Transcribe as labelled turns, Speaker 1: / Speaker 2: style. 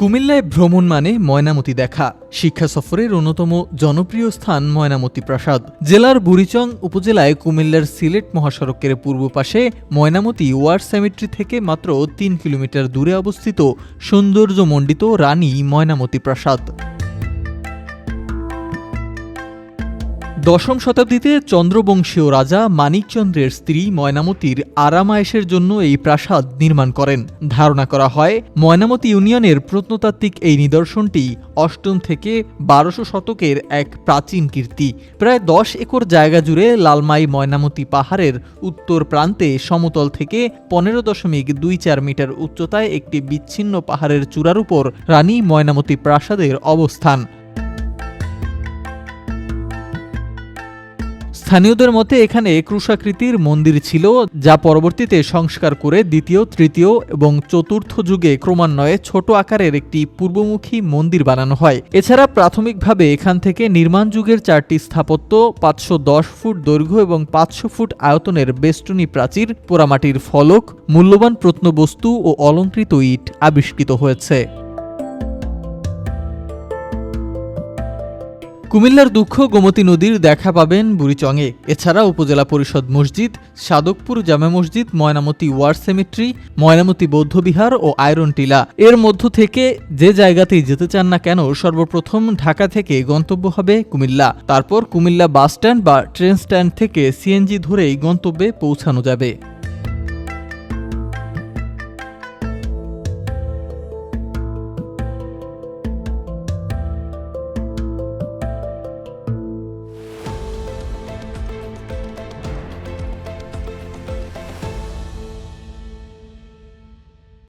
Speaker 1: কুমিল্লায় ভ্রমণ মানে ময়নামতি দেখা। শিক্ষা সফরের অন্যতম জনপ্রিয় স্থান ময়নামতি প্রাসাদ। জেলার বুড়িচং উপজেলায় কুমিল্লার সিলেট মহাসড়কের পূর্ব পাশে ময়নামতি ওয়ার সেমিট্রি থেকে মাত্র তিন কিলোমিটার দূরে অবস্থিত সৌন্দর্যমণ্ডিত রানী ময়নামতি প্রাসাদ। দশম শতাব্দীতে চন্দ্রবংশীয় রাজা মানিকচন্দ্রের স্ত্রী ময়নামতির আরামায়েশের জন্য এই প্রাসাদ নির্মাণ করেন। ধারণা করা হয়, ময়নামতি ইউনিয়নের প্রত্নতাত্ত্বিক এই নিদর্শনটি অষ্টম থেকে বারোশো শতকের এক প্রাচীন কীর্তি। প্রায় দশ একর জায়গা জুড়ে লালমাই ময়নামতি পাহাড়ের উত্তর প্রান্তে সমতল থেকে পনেরো দশমিক দুই চার মিটার উচ্চতায় একটি বিচ্ছিন্ন পাহাড়ের চূড়ার উপর রানী ময়নামতি প্রাসাদের অবস্থান। স্থানীয়দের মতে এখানে ক্রুশাকৃতির মন্দির ছিল, যা পরবর্তীতে সংস্কার করে দ্বিতীয়, তৃতীয় এবং চতুর্থ যুগে ক্রমান্বয়ে ছোট আকারের একটি পূর্বমুখী মন্দির বানানো হয়। এছাড়া প্রাথমিকভাবে এখান থেকে নির্মাণ যুগের চারটি স্থাপত্য, পাঁচশো দশ ফুট দৈর্ঘ্য এবং পাঁচশো ফুট আয়তনের বেষ্টনী প্রাচীর, পোড়ামাটির ফলক, মূল্যবান প্রত্নবস্তু ও অলঙ্কৃত ইট আবিষ্কৃত হয়েছে। কুমিল্লার দুঃখ গোমতী নদীর দেখা পাবেন বুড়িচংয়ে এছাড়া উপজেলা পরিষদ মসজিদ, সাদকপুর জামে মসজিদ, ময়নামতি ওয়ার সেমিট্রি, ময়নামতি বৌদ্ধবিহার ও আয়রন টিলা। এর মধ্য থেকে যে জায়গাতেই যেতে চান না কেন, সর্বপ্রথম ঢাকা থেকে গন্তব্য হবে কুমিল্লা। তারপর কুমিল্লা বাস স্ট্যান্ড বা ট্রেন স্ট্যান্ড থেকে সিএনজি ধরেই গন্তব্যে পৌঁছানো যাবে।